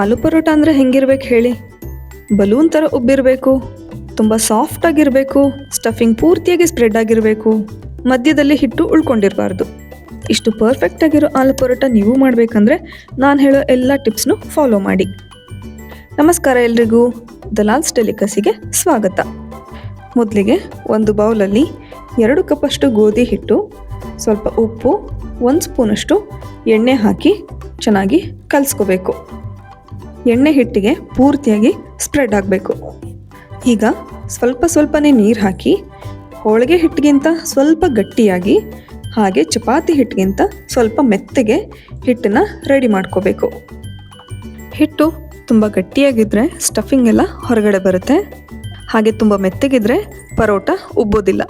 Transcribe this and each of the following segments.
ಆಲೂ ಪರೋಟ ಅಂದರೆ ಹೆಂಗಿರ್ಬೇಕು ಹೇಳಿ? ಬಲೂನ್ ಥರ ಉಬ್ಬಿರಬೇಕು, ತುಂಬ ಸಾಫ್ಟ್ ಆಗಿರಬೇಕು ಸ್ಟಫಿಂಗ್ ಪೂರ್ತಿಯಾಗಿ ಸ್ಪ್ರೆಡ್ ಆಗಿರಬೇಕು, ಮಧ್ಯದಲ್ಲಿ ಹಿಟ್ಟು ಉಳ್ಕೊಂಡಿರಬಾರ್ದು. ಇಷ್ಟು ಪರ್ಫೆಕ್ಟ್ ಆಗಿರೋ ಆಲೂ ಪರೋಟ ನೀವು ಮಾಡಬೇಕಂದ್ರೆ ನಾನು ಹೇಳೋ ಎಲ್ಲ ಟಿಪ್ಸ್ನು ಫಾಲೋ ಮಾಡಿ. ನಮಸ್ಕಾರ ಎಲ್ರಿಗೂ ದಲಾಲ್ಸ್ ಡೆಲಿಕಸಿಗೆ ಸ್ವಾಗತ. ಮೊದಲಿಗೆ ಒಂದು ಬೌಲಲ್ಲಿ ಎರಡು ಕಪ್ಪಷ್ಟು ಗೋಧಿ ಹಿಟ್ಟು, ಸ್ವಲ್ಪ ಉಪ್ಪು, ಒಂದು ಸ್ಪೂನಷ್ಟು ಎಣ್ಣೆ ಹಾಕಿ ಚೆನ್ನಾಗಿ ಕಲಿಸ್ಕೋಬೇಕು. ಎಣ್ಣೆ ಹಿಟ್ಟಿಗೆ ಪೂರ್ತಿಯಾಗಿ ಸ್ಪ್ರೆಡ್ ಆಗಬೇಕು. ಈಗ ಸ್ವಲ್ಪ ಸ್ವಲ್ಪನೇ ನೀರು ಹಾಕಿ ಹೋಳಿಗೆ ಹಿಟ್ಟಿಗಿಂತ ಸ್ವಲ್ಪ ಗಟ್ಟಿಯಾಗಿ ಹಾಗೆ ಚಪಾತಿ ಹಿಟ್ಟಿಗಿಂತ ಸ್ವಲ್ಪ ಮೆತ್ತಗೆ ಹಿಟ್ಟನ್ನು ರೆಡಿ ಮಾಡ್ಕೋಬೇಕು. ಹಿಟ್ಟು ತುಂಬ ಗಟ್ಟಿಯಾಗಿದ್ದರೆ ಸ್ಟಫಿಂಗ್ ಎಲ್ಲ ಹೊರಗಡೆ ಬರುತ್ತೆ. ಹಾಗೆ ತುಂಬ ಮೆತ್ತಗಿದ್ರೆ ಪರೋಟ ಉಬ್ಬೋದಿಲ್ಲ.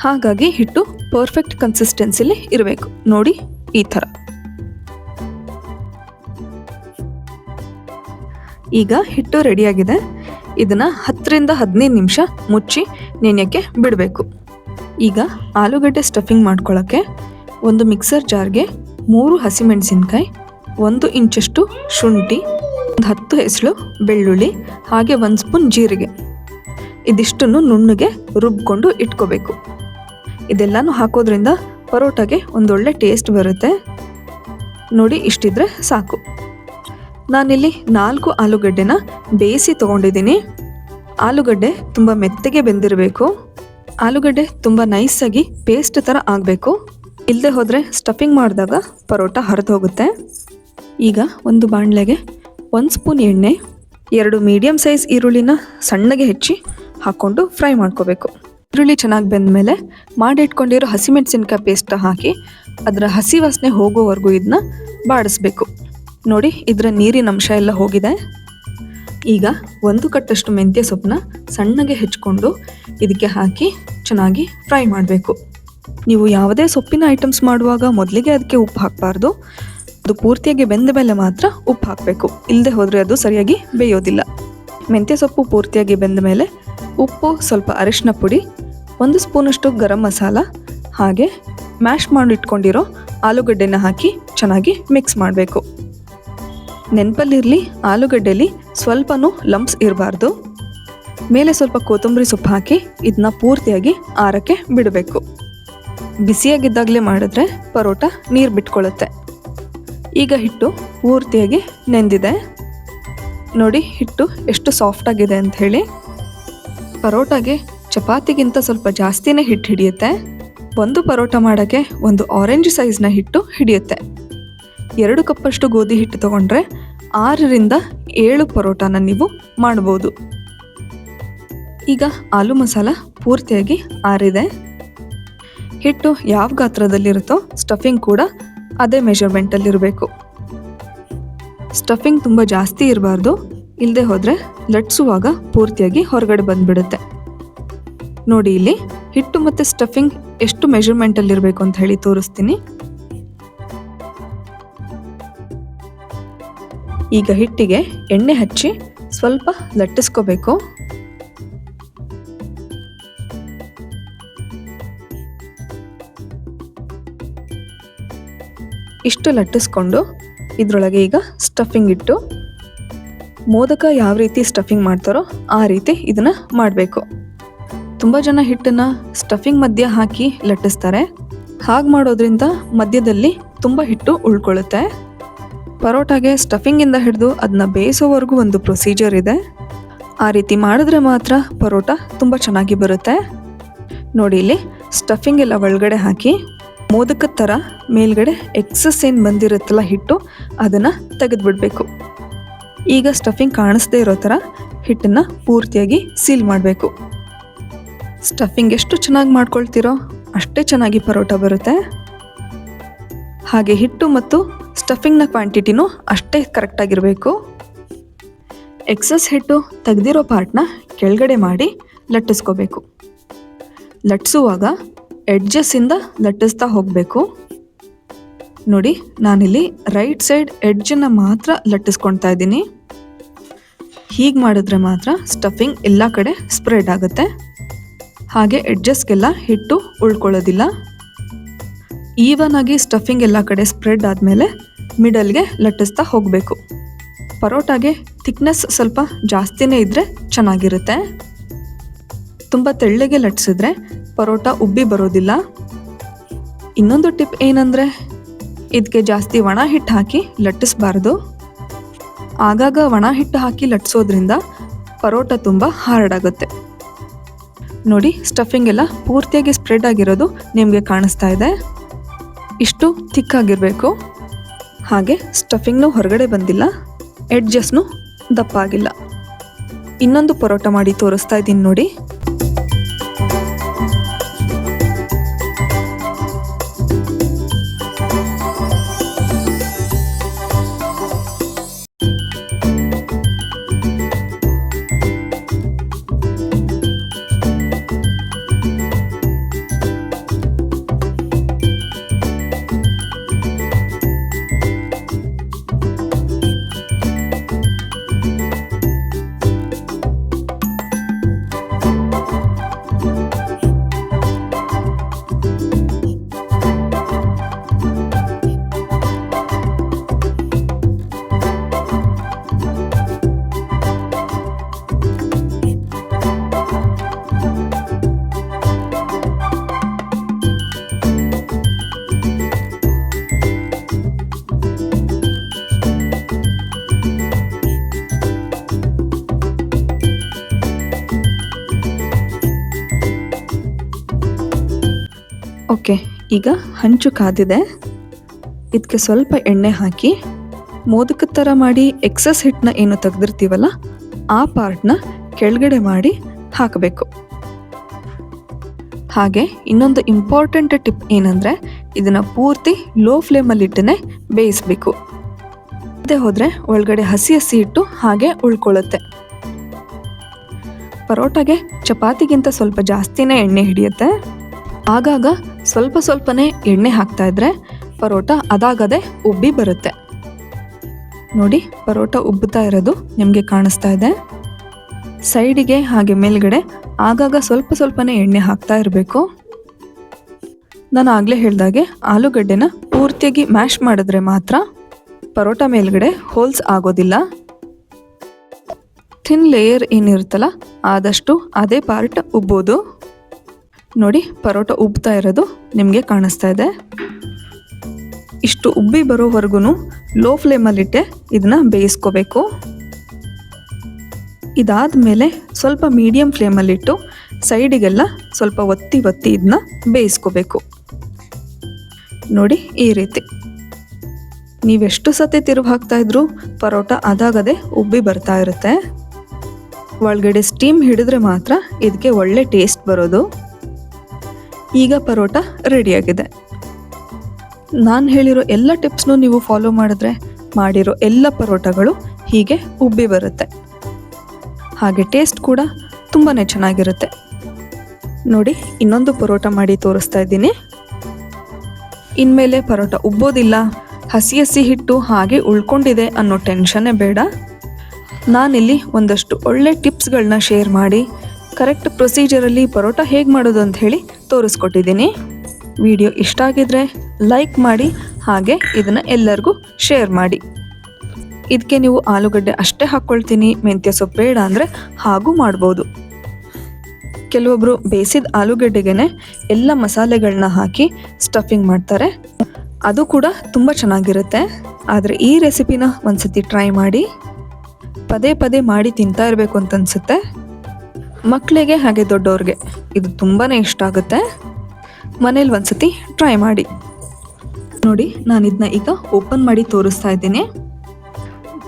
ಹಾಗಾಗಿ ಹಿಟ್ಟು ಪರ್ಫೆಕ್ಟ್ ಕನ್ಸಿಸ್ಟೆನ್ಸಿಲಿ ಇರಬೇಕು. ನೋಡಿ ಈ ಥರ. ಈಗ ಹಿಟ್ಟು ರೆಡಿಯಾಗಿದೆ. ಇದನ್ನು ಹತ್ತರಿಂದ ಹದಿನೈದು ನಿಮಿಷ ಮುಚ್ಚಿ ನೆನೆಯೋಕ್ಕೆ ಬಿಡಬೇಕು. ಈಗ ಆಲೂಗಡ್ಡೆ ಸ್ಟಫಿಂಗ್ ಮಾಡ್ಕೊಳ್ಳೋಕ್ಕೆ ಒಂದು ಮಿಕ್ಸರ್ ಜಾರ್ಗೆ ಮೂರು ಹಸಿಮೆಣಸಿನ್ಕಾಯಿ, ಒಂದು ಇಂಚಷ್ಟು ಶುಂಠಿ, ಒಂದು ಹತ್ತು ಹೆಸಳು ಬೆಳ್ಳುಳ್ಳಿ, ಹಾಗೆ ಒಂದು ಸ್ಪೂನ್ ಜೀರಿಗೆ. ಇದಿಷ್ಟನ್ನು ನುಣ್ಣಗೆ ರುಬ್ಕೊಂಡು ಇಟ್ಕೋಬೇಕು. ಇದೆಲ್ಲನೂ ಹಾಕೋದ್ರಿಂದ ಪರೋಟಾಗೆ ಒಂದೊಳ್ಳೆ ಟೇಸ್ಟ್ ಬರುತ್ತೆ. ನೋಡಿ ಇಷ್ಟಿದ್ರೆ ಸಾಕು. ನಾನಿಲ್ಲಿ ನಾಲ್ಕು ಆಲೂಗಡ್ಡೆನ ಬೇಯಿಸಿ ತೊಗೊಂಡಿದ್ದೀನಿ. ಆಲೂಗಡ್ಡೆ ತುಂಬ ಮೆತ್ತಗೆ ಬೆಂದಿರಬೇಕು. ಆಲೂಗಡ್ಡೆ ತುಂಬ ನೈಸಾಗಿ ಪೇಸ್ಟ್ ಥರ ಆಗಬೇಕು. ಇಲ್ಲದೆ ಹೋದರೆ ಸ್ಟಫಿಂಗ್ ಮಾಡಿದಾಗ ಪರೋಟ ಹರಿದು ಹೋಗುತ್ತೆ. ಈಗ ಒಂದು ಬಾಣಲೆಗೆ ಒಂದು ಸ್ಪೂನ್ ಎಣ್ಣೆ, ಎರಡು ಮೀಡಿಯಮ್ ಸೈಜ್ ಈರುಳ್ಳಿನ ಸಣ್ಣಗೆ ಹೆಚ್ಚಿ ಹಾಕ್ಕೊಂಡು ಫ್ರೈ ಮಾಡ್ಕೋಬೇಕು. ಈರುಳ್ಳಿ ಚೆನ್ನಾಗಿ ಬೆಂದಮೇಲೆ ಮಾಡಿಟ್ಕೊಂಡಿರೋ ಹಸಿಮೆಣಸಿನ್ಕಾಯಿ ಪೇಸ್ಟ್ ಹಾಕಿ ಅದರ ಹಸಿ ವಾಸನೆ ಹೋಗೋವರೆಗೂ ಇದನ್ನ ಬಾಡಿಸ್ಬೇಕು. ನೋಡಿ, ಇದರ ನೀರಿನ ಅಂಶ ಎಲ್ಲ ಹೋಗಿದೆ. ಈಗ ಒಂದು ಕಟ್ಟಷ್ಟು ಮೆಂತ್ಯ ಸೊಪ್ಪನ್ನ ಸಣ್ಣಗೆ ಹೆಚ್ಕೊಂಡು ಇದಕ್ಕೆ ಹಾಕಿ ಚೆನ್ನಾಗಿ ಫ್ರೈ ಮಾಡಬೇಕು. ನೀವು ಯಾವುದೇ ಸೊಪ್ಪಿನ ಐಟಮ್ಸ್ ಮಾಡುವಾಗ ಮೊದಲಿಗೆ ಅದಕ್ಕೆ ಉಪ್ಪು ಹಾಕಬಾರ್ದು. ಅದು ಪೂರ್ತಿಯಾಗಿ ಬೆಂದ ಮೇಲೆ ಮಾತ್ರ ಉಪ್ಪು ಹಾಕಬೇಕು. ಇಲ್ಲದೆ ಹೋದರೆ ಅದು ಸರಿಯಾಗಿ ಬೇಯೋದಿಲ್ಲ. ಮೆಂತ್ಯ ಸೊಪ್ಪು ಪೂರ್ತಿಯಾಗಿ ಬೆಂದ ಮೇಲೆ ಉಪ್ಪು, ಸ್ವಲ್ಪ ಅರಿಶಿನ ಪುಡಿ, ಒಂದು ಸ್ಪೂನಷ್ಟು ಗರಂ ಮಸಾಲ, ಹಾಗೆ ಮ್ಯಾಶ್ ಮಾಡಿಟ್ಕೊಂಡಿರೋ ಆಲೂಗಡ್ಡೆನ ಹಾಕಿ ಚೆನ್ನಾಗಿ ಮಿಕ್ಸ್ ಮಾಡಬೇಕು. ನೆನಪಲ್ಲಿರಲಿ, ಆಲೂಗಡ್ಡೆಲಿ ಸ್ವಲ್ಪನೂ ಲಂಪ್ಸ್ ಇರಬಾರ್ದು. ಮೇಲೆ ಸ್ವಲ್ಪ ಕೊತ್ತಂಬರಿ ಸೊಪ್ಪು ಹಾಕಿ ಇದನ್ನ ಪೂರ್ತಿಯಾಗಿ ಆರಕ್ಕೆ ಬಿಡಬೇಕು. ಬಿಸಿಯಾಗಿದ್ದಾಗಲೇ ಮಾಡಿದ್ರೆ ಪರೋಟ ನೀರು ಬಿಟ್ಕೊಳ್ಳುತ್ತೆ ಈಗ ಹಿಟ್ಟು ಪೂರ್ತಿಯಾಗಿ ನೆಂದಿದೆ. ನೋಡಿ, ಹಿಟ್ಟು ಎಷ್ಟು ಸಾಫ್ಟ್ ಆಗಿದೆ ಅಂತ ಹೇಳಿ. ಪರೋಟಾಗೆ ಚಪಾತಿಗಿಂತ ಸ್ವಲ್ಪ ಜಾಸ್ತಿನೇ ಹಿಟ್ಟು ಹಿಡಿಯುತ್ತೆ. ಒಂದು ಪರೋಟ ಮಾಡೋಕ್ಕೆ ಒಂದು ಆರೆಂಜ್ ಸೈಜ್ನ ಹಿಟ್ಟು ಹಿಡಿಯುತ್ತೆ. ಎರಡು ಕಪ್ಪಷ್ಟು ಗೋಧಿ ಹಿಟ್ಟು ತಗೊಂಡ್ರೆ ಆರರಿಂದ ಏಳು ಪರೋಟಾನ ನೀವು ಮಾಡ್ಬೋದು. ಈಗ ಆಲೂ ಮಸಾಲ ಪೂರ್ತಿಯಾಗಿ ಆರಿದೆ. ಹಿಟ್ಟು ಯಾವ ಗಾತ್ರದಲ್ಲಿರುತ್ತೋ ಸ್ಟಫಿಂಗ್ ಕೂಡ ಅದೇ ಮೆಷರ್ಮೆಂಟಲ್ಲಿರಬೇಕು ಸ್ಟಫಿಂಗ್ ತುಂಬ ಜಾಸ್ತಿ ಇರಬಾರ್ದು ಇಲ್ಲದೆ ಹೋದರೆ ಲಟ್ಸುವಾಗ ಪೂರ್ತಿಯಾಗಿ ಹೊರಗಡೆ ಬಂದುಬಿಡುತ್ತೆ. ನೋಡಿ ಇಲ್ಲಿ ಹಿಟ್ಟು ಮತ್ತು ಸ್ಟಫಿಂಗ್ ಎಷ್ಟು ಮೆಷರ್ಮೆಂಟಲ್ಲಿರಬೇಕು ಅಂತ ಹೇಳಿ ತೋರಿಸ್ತೀನಿ. ಈಗ ಹಿಟ್ಟಿಗೆ ಎಣ್ಣೆ ಹಚ್ಚಿ ಸ್ವಲ್ಪ ಲಟ್ಟಿಸ್ಕೋಬೇಕು. ಇಷ್ಟು ಲಟ್ಟಿಸ್ಕೊಂಡು ಇದರೊಳಗೆ ಈಗ ಸ್ಟಫಿಂಗ್ ಇಟ್ಟು ಮೋದಕ ಯಾವ ರೀತಿ ಸ್ಟಫಿಂಗ್ ಮಾಡ್ತಾರೋ ಆ ರೀತಿ ಇದನ್ನು ಮಾಡಬೇಕು. ತುಂಬ ಜನ ಹಿಟ್ಟನ್ನು ಸ್ಟಫಿಂಗ್ ಮಧ್ಯ ಹಾಕಿ ಲಟ್ಟಿಸ್ತಾರೆ. ಹಾಗೆ ಮಾಡೋದ್ರಿಂದ ಮಧ್ಯದಲ್ಲಿ ತುಂಬ ಹಿಟ್ಟು ಉಳ್ಕೊಳ್ಳುತ್ತೆ. ಪರೋಟಾಗೆ ಸ್ಟಫಿಂಗಿಂದ ಹಿಡಿದು ಅದನ್ನ ಬೇಯಿಸೋವರೆಗೂ ಒಂದು ಪ್ರೊಸೀಜರ್ ಇದೆ. ಆ ರೀತಿ ಮಾಡಿದ್ರೆ ಮಾತ್ರ ಪರೋಟ ತುಂಬ ಚೆನ್ನಾಗಿ ಬರುತ್ತೆ. ನೋಡಿ ಇಲ್ಲಿ ಸ್ಟಫಿಂಗ್ ಎಲ್ಲ ಒಳಗಡೆ ಹಾಕಿ ಮೋದಕದ ಥರ ಮೇಲ್ಗಡೆ ಎಕ್ಸಸ್ ಏನು ಬಂದಿರುತ್ತಲ್ಲ ಹಿಟ್ಟು ಅದನ್ನು ತೆಗೆದುಬಿಡಬೇಕು. ಈಗ ಸ್ಟಫಿಂಗ್ ಕಾಣಿಸ್ದೇ ಇರೋ ಥರ ಹಿಟ್ಟನ್ನು ಪೂರ್ತಿಯಾಗಿ ಸೀಲ್ ಮಾಡಬೇಕು. ಸ್ಟಫಿಂಗ್ ಎಷ್ಟು ಚೆನ್ನಾಗಿ ಮಾಡ್ಕೊಳ್ತಿರೋ ಅಷ್ಟೇ ಚೆನ್ನಾಗಿ ಪರೋಟ ಬರುತ್ತೆ. ಹಾಗೆ ಹಿಟ್ಟು ಮತ್ತು ಸ್ಟಫಿಂಗ್ನ ಕ್ವಾಂಟಿಟಿನೂ ಅಷ್ಟೇ ಕರೆಕ್ಟಾಗಿರಬೇಕು ಎಕ್ಸಸ್ ಹಿಟ್ಟು ತೆಗೆದಿರೋ ಪಾರ್ಟ್ನ ಕೆಳಗಡೆ ಮಾಡಿ ಲಟ್ಟಿಸ್ಕೋಬೇಕು. ಲಟ್ಟಿಸುವಾಗ ಎಡ್ಜಸ್ಸಿಂದ ಲಟ್ಟಿಸ್ತಾ ಹೋಗಬೇಕು. ನೋಡಿ, ನಾನಿಲ್ಲಿ ರೈಟ್ ಸೈಡ್ ಎಡ್ಜನ್ನು ಮಾತ್ರ ಲಟ್ಟಿಸ್ಕೊಳ್ತಾ ಇದ್ದೀನಿ. ಹೀಗೆ ಮಾಡಿದ್ರೆ ಮಾತ್ರ ಸ್ಟಫಿಂಗ್ ಎಲ್ಲ ಕಡೆ ಸ್ಪ್ರೆಡ್ ಆಗುತ್ತೆ. ಹಾಗೆ ಎಡ್ಜಸ್ಗೆಲ್ಲ ಹಿಟ್ಟು ಉಳ್ಕೊಳ್ಳೋದಿಲ್ಲ. ಈವನ್ ಆಗಿ ಸ್ಟಫಿಂಗ್ ಎಲ್ಲ ಕಡೆ ಸ್ಪ್ರೆಡ್ ಆದಮೇಲೆ ಮಿಡಲ್ಗೆ ಲಟ್ಟಿಸ್ತಾ ಹೋಗಬೇಕು. ಪರೋಟಾಗೆ ಥಿಕ್ನೆಸ್ ಸ್ವಲ್ಪ ಜಾಸ್ತಿನೇ ಇದ್ದರೆ ಚೆನ್ನಾಗಿರುತ್ತೆ. ತುಂಬ ತೆಳ್ಳಗೆ ಲಟ್ಸಿದ್ರೆ ಪರೋಟ ಉಬ್ಬಿ ಬರೋದಿಲ್ಲ. ಇನ್ನೊಂದು ಟಿಪ್ ಏನಂದರೆ ಇದಕ್ಕೆ ಜಾಸ್ತಿ ಒಣ ಹಿಟ್ಟು ಹಾಕಿ ಲಟ್ಟಿಸ್ಬಾರ್ದು. ಆಗಾಗ ಒಣ ಹಿಟ್ಟು ಹಾಕಿ ಲಟ್ಸೋದ್ರಿಂದ ಪರೋಟ ತುಂಬ ಹಾರ್ಡ್ ಆಗುತ್ತೆ. ನೋಡಿ ಸ್ಟಫಿಂಗ್ ಎಲ್ಲ ಪೂರ್ತಿಯಾಗಿ ಸ್ಪ್ರೆಡ್ ಆಗಿರೋದು ನಿಮಗೆ ಕಾಣಿಸ್ತಾ ಇದೆ. ಇಷ್ಟು ಥಿಕ್ ಆಗಿರಬೇಕು ಹಾಗೆ ಸ್ಟಫಿಂಗ್ನು ಹೊರಗಡೆ ಬಂದಿಲ್ಲ. ಎಡ್ಜಸ್ನು ದಪ್ಪ ಆಗಿಲ್ಲ ಇನ್ನೊಂದು ಪರೋಟ ಮಾಡಿ ತೋರಿಸ್ತಾ ಇದ್ದೀನಿ ನೋಡಿ. ಈಗ ಹಂಚು ಕಾದಿದೆ. ಇದಕ್ಕೆ ಸ್ವಲ್ಪ ಎಣ್ಣೆ ಹಾಕಿ ಮೋದಕದ ಥರ ಮಾಡಿ ಎಕ್ಸಸ್ ಹಿಟ್ಟನ್ನ ಏನು ತೆಗೆದಿರ್ತೀವಲ್ಲ, ಆ ಪಾರ್ಟ್ನ ಕೆಳಗಡೆ ಮಾಡಿ ಹಾಕಬೇಕು. ಹಾಗೆ ಇನ್ನೊಂದು ಇಂಪಾರ್ಟೆಂಟ್ ಟಿಪ್ ಏನಂದರೆ, ಇದನ್ನು ಪೂರ್ತಿ ಲೋ ಫ್ಲೇಮಲ್ಲಿ ಇಟ್ಟನೆ ಬೇಯಿಸಬೇಕು. ಅದೇ ಹೋದರೆ ಒಳಗಡೆ ಹಸಿ ಹಸಿ ಇಟ್ಟು ಹಾಗೆ ಉಳ್ಕೊಳ್ಳುತ್ತೆ. ಪರೋಟಾಗೆ ಚಪಾತಿಗಿಂತ ಸ್ವಲ್ಪ ಜಾಸ್ತಿನೇ ಎಣ್ಣೆ ಹಿಡಿಯುತ್ತೆ. ಆಗಾಗ ಸ್ವಲ್ಪ ಸ್ವಲ್ಪನೇ ಎಣ್ಣೆ ಹಾಕ್ತಾ ಇದ್ರೆ ಪರೋಟ ಅದಾಗದೆ ಉಬ್ಬಿ ಬರುತ್ತೆ. ನೋಡಿ, ಪರೋಟ ಉಬ್ಬುತ್ತಾ ಇರೋದು ನಿಮಗೆ ಕಾಣಿಸ್ತಾ ಇದೆ. ಸೈಡಿಗೆ ಹಾಗೆ ಮೇಲ್ಗಡೆ ಆಗಾಗ ಸ್ವಲ್ಪ ಸ್ವಲ್ಪನೇ ಎಣ್ಣೆ ಹಾಕ್ತಾ ಇರಬೇಕು. ನಾನು ಆಗಲೇ ಹೇಳ್ದಾಗೆ ಆಲೂಗಡ್ಡೆನ ಪೂರ್ತಿಯಾಗಿ ಮ್ಯಾಶ್ ಮಾಡಿದ್ರೆ ಮಾತ್ರ ಪರೋಟ ಮೇಲ್ಗಡೆ ಹೋಲ್ಸ್ ಆಗೋದಿಲ್ಲ. ಥಿನ್ ಲೇಯರ್ ಏನಿರುತ್ತಲ್ಲ, ಆದಷ್ಟು ಅದೇ ಪಾರ್ಟ್ ಉಬ್ಬೋದು. ನೋಡಿ, ಪರೋಟ ಉಬ್ತಾ ಇರೋದು ನಿಮಗೆ ಕಾಣಿಸ್ತಾ ಇದೆ. ಇಷ್ಟು ಉಬ್ಬಿ ಬರೋವರೆಗೂ ಲೋ ಫ್ಲೇಮಲ್ಲಿಟ್ಟೆ ಇದನ್ನ ಬೇಯಿಸ್ಕೋಬೇಕು. ಇದಾದ ಮೇಲೆ ಸ್ವಲ್ಪ ಮೀಡಿಯಂ ಫ್ಲೇಮಲ್ಲಿಟ್ಟು ಸೈಡಿಗೆಲ್ಲ ಸ್ವಲ್ಪ ಒತ್ತಿ ಒತ್ತಿ ಇದನ್ನ ಬೇಯಿಸ್ಕೋಬೇಕು. ನೋಡಿ, ಈ ರೀತಿ. ನೀವೆಷ್ಟು ಸತಿ ತಿರುವು ಹಾಕ್ತಾ ಇದ್ರು ಪರೋಟ ಅದಾಗದೆ ಉಬ್ಬಿ ಬರ್ತಾ ಇರುತ್ತೆ. ಒಳಗಡೆ ಸ್ಟೀಮ್ ಹಿಡಿದ್ರೆ ಮಾತ್ರ ಇದಕ್ಕೆ ಒಳ್ಳೆ ಟೇಸ್ಟ್ ಬರೋದು. ಈಗ ಪರೋಟ ರೆಡಿಯಾಗಿದೆ. ನಾನು ಹೇಳಿರೋ ಎಲ್ಲ ಟಿಪ್ಸ್ನೂ ನೀವು ಫಾಲೋ ಮಾಡಿದ್ರೆ ಮಾಡಿರೋ ಎಲ್ಲ ಪರೋಟಗಳು ಹೀಗೆ ಉಬ್ಬಿ ಬರುತ್ತೆ. ಹಾಗೆ ಟೇಸ್ಟ್ ಕೂಡ ತುಂಬಾ ಚೆನ್ನಾಗಿರುತ್ತೆ. ನೋಡಿ, ಇನ್ನೊಂದು ಪರೋಟ ಮಾಡಿ ತೋರಿಸ್ತಾ ಇದ್ದೀನಿ. ಇನ್ಮೇಲೆ ಪರೋಟ ಉಬ್ಬೋದಿಲ್ಲ. ಹಸಿ ಹಸಿ ಹಿಟ್ಟು ಹಾಗೆ ಉಳ್ಕೊಂಡಿದೆ ಅನ್ನೋ ಟೆನ್ಷನ್ನೇ ಬೇಡ. ನಾನಿಲ್ಲಿ ಒಂದಷ್ಟು ಒಳ್ಳೆ ಟಿಪ್ಸ್ಗಳನ್ನ ಶೇರ್ ಮಾಡಿ ಕರೆಕ್ಟ್ ಪ್ರೊಸೀಜರಲ್ಲಿ ಪರೋಟ ಹೇಗೆ ಮಾಡೋದು ಅಂತ ಹೇಳಿ ತೋರಿಸ್ಕೊಟ್ಟಿದ್ದೀನಿ. ವಿಡಿಯೋ ಇಷ್ಟ ಆಗಿದ್ರೆ ಲೈಕ್ ಮಾಡಿ, ಹಾಗೆ ಇದನ್ನು ಎಲ್ಲರಿಗೂ ಶೇರ್ ಮಾಡಿ. ಇದಕ್ಕೆ ನೀವು ಆಲೂಗಡ್ಡೆ ಅಷ್ಟೇ ಹಾಕ್ಕೊಳ್ತೀನಿ ಮೆಂತ್ಯ ಸೊಪ್ಪು ಬೇಡ ಅಂದರೆ ಹಾಗೂ ಮಾಡ್ಬೋದು. ಕೆಲವೊಬ್ಬರು ಬೇಯಿಸಿದ ಆಲೂಗಡ್ಡೆಗೆ ಎಲ್ಲ ಮಸಾಲೆಗಳನ್ನ ಹಾಕಿ ಸ್ಟಫಿಂಗ್ ಮಾಡ್ತಾರೆ. ಅದು ಕೂಡ ತುಂಬ ಚೆನ್ನಾಗಿರುತ್ತೆ. ಆದರೆ ಈ ರೆಸಿಪಿನ ಒಂದ್ಸತಿ ಟ್ರೈ ಮಾಡಿ. ಪದೇ ಪದೇ ಮಾಡಿ ತಿಂತಾ ಇರಬೇಕು ಅಂತ ಅನ್ಸುತ್ತೆ. ಮಕ್ಕಳಿಗೆ ಹಾಗೆ ದೊಡ್ಡವ್ರಿಗೆ ಇದು ತುಂಬಾ ಇಷ್ಟ ಆಗುತ್ತೆ. ಮನೇಲಿ ಒಂದ್ಸತಿ ಟ್ರೈ ಮಾಡಿ. ನೋಡಿ ನಾನು ಇದನ್ನ ಈಗ ಓಪನ್ ಮಾಡಿ ತೋರಿಸ್ತಾ ಇದ್ದೀನಿ.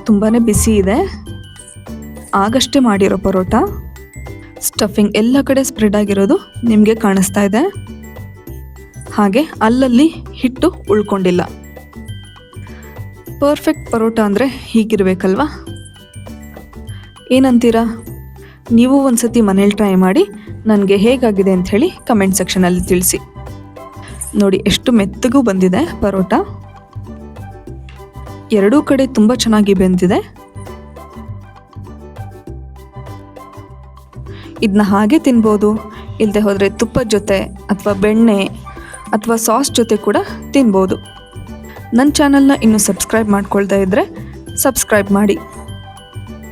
ತುಂಬಾ ಬಿಸಿ ಇದೆ. ಆಗಷ್ಟೇ ಮಾಡಿರೋ ಪರೋಟ. ಸ್ಟಫಿಂಗ್ ಎಲ್ಲ ಕಡೆ ಸ್ಪ್ರೆಡ್ ಆಗಿರೋದು ನಿಮಗೆ ಕಾಣಿಸ್ತಾ ಇದೆ. ಹಾಗೆ ಅಲ್ಲಲ್ಲಿ ಹಿಟ್ಟು ಉಳ್ಕೊಂಡಿಲ್ಲ. ಪರ್ಫೆಕ್ಟ್ ಪರೋಟ ಅಂದರೆ ಹೀಗಿರಬೇಕಲ್ವಾ? ಏನಂತೀರಾ? ನೀವು ಒಂದ್ಸತಿ ಮನೇಲಿ ಟ್ರೈ ಮಾಡಿ ನನಗೆ ಹೇಗಾಗಿದೆ ಅಂತ ಹೇಳಿ ಕಮೆಂಟ್ ಸೆಕ್ಷನಲ್ಲಿ ತಿಳಿಸಿ. ನೋಡಿ, ಎಷ್ಟು ಮೆತ್ತಗೂ ಬಂದಿದೆ ಪರೋಟ. ಎರಡೂ ಕಡೆ ತುಂಬ ಚೆನ್ನಾಗಿ ಬೆಂದಿದೆ. ಇದನ್ನ ಹಾಗೆ ತಿನ್ಬೋದು. ಇಲ್ಲದೆ ಹೋದರೆ ತುಪ್ಪದ ಜೊತೆ ಅಥವಾ ಬೆಣ್ಣೆ ಅಥವಾ ಸಾಸ್ ಜೊತೆ ಕೂಡ ತಿನ್ಬೋದು. ನನ್ನ ಚಾನಲ್ನ ಇನ್ನೂ ಸಬ್ಸ್ಕ್ರೈಬ್ ಮಾಡ್ಕೊಳ್ತಾ ಇದ್ದರೆ ಸಬ್ಸ್ಕ್ರೈಬ್ ಮಾಡಿ.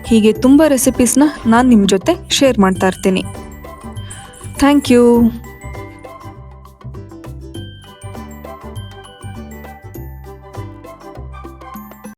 ಹೀಗೆ ತುಂಬ ರೆಸಿಪೀಸ್ನ ನಾನು ನಿಮ್ಮ ಜೊತೆ ಶೇರ್ ಮಾಡ್ತಾ ಇರ್ತೀನಿ. Thank you